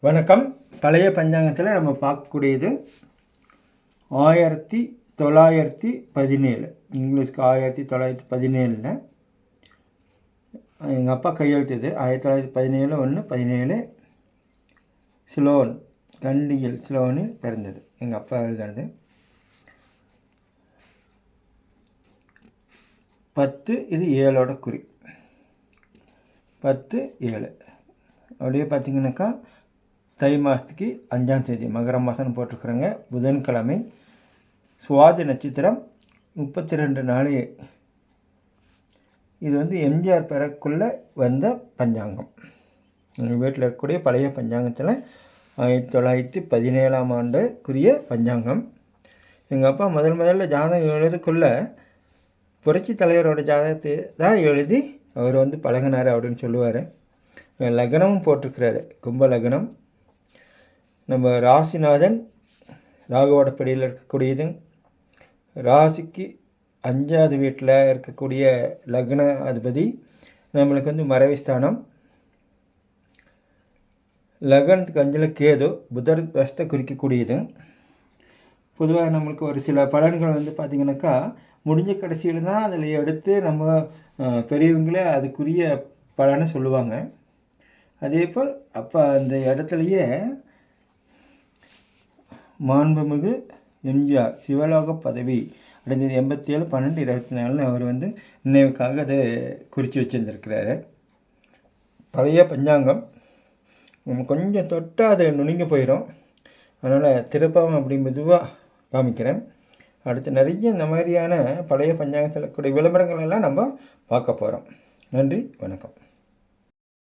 வணக்கம். பழைய பஞ்சாங்கத்தில் நம்ம பார்க்கக்கூடியது ஆயிரத்தி தொள்ளாயிரத்தி பதினேழு. இங்கிலீஷ்க்கு ஆயிரத்தி தொள்ளாயிரத்தி பதினேழில். எங்கள் அப்பா கையெழுத்துது ஆயிரத்தி தொள்ளாயிரத்தி பதினேழு ஒன்று பதினேழு சிலோன். கண்டியில் சிலோனில் பிறந்தது. எங்கள் அப்பா எழுதுனது. பத்து இது ஏழோட குறி. பத்து ஏழு. அப்படியே பார்த்தீங்கன்னாக்கா தை மாதத்துக்கு அஞ்சாம் தேதி மகர மாதம்னு போட்டிருக்குறேங்க. புதன்கிழமை சுவாதி நட்சத்திரம் முப்பத்தி ரெண்டு நாள் இது வந்து எம்ஜிஆர் பிறக்குள்ளே வந்த பஞ்சாங்கம். எங்கள் வீட்டில் இருக்கக்கூடிய பழைய பஞ்சாங்கத்தில் ஆயிரத்தி தொள்ளாயிரத்தி பதினேழாம் ஆண்டுக்குரிய பஞ்சாங்கம். எங்கள் அப்பா முதல் முதல்ல ஜாதகம் எழுதுக்குள்ளே புரட்சி தலைவரோட ஜாதகத்தை தான் எழுதி அவர் வந்து பழகினார் அப்படின்னு சொல்லுவார். லக்னமும் போட்டிருக்கிறாரு. கும்ப லக்னம் நம்ம ராசிநாதன் ராகவோடப்படியில் இருக்கக்கூடியது ராசிக்கு அஞ்சாவது வீட்டில் இருக்கக்கூடிய லக்ன அதிபதி நம்மளுக்கு வந்து மறைவு ஸ்தானம். லக்னத்துக்கு அஞ்சில் கேது புதர் தஸ்தை குறிக்கக்கூடியது பொதுவாக நம்மளுக்கு ஒரு சில பலன்கள் வந்து பார்த்திங்கனாக்கா முடிஞ்ச கடைசியில் தான் அதில் எடுத்து நம்ம பெரியவங்களே அதுக்குரிய பலனை சொல்லுவாங்க. அதே போல் அப்போ அந்த இடத்துலையே மாண்புமிகு எம்ஜிஆர் சிவலோக பதவி அடைஞ்சது எண்பத்தி ஏழு பன்னெண்டு இருபத்தி நாலுன்னு அவர் வந்து நினைவுக்காக அதை குறித்து வச்சுருந்துருக்கிறாரு. பழைய பஞ்சாங்கம். கொஞ்சம் தொட்டால் அது நுணுங்கி போயிடும். அதனால் திருப்பாவும் அப்படி மெதுவாக காமிக்கிறேன். அடுத்து நிறைய இந்த மாதிரியான பழைய பஞ்சாங்கத்தில் கூடிய விளம்பரங்கள் எல்லாம் நம்ம பார்க்க போகிறோம் நன்றி வணக்கம்.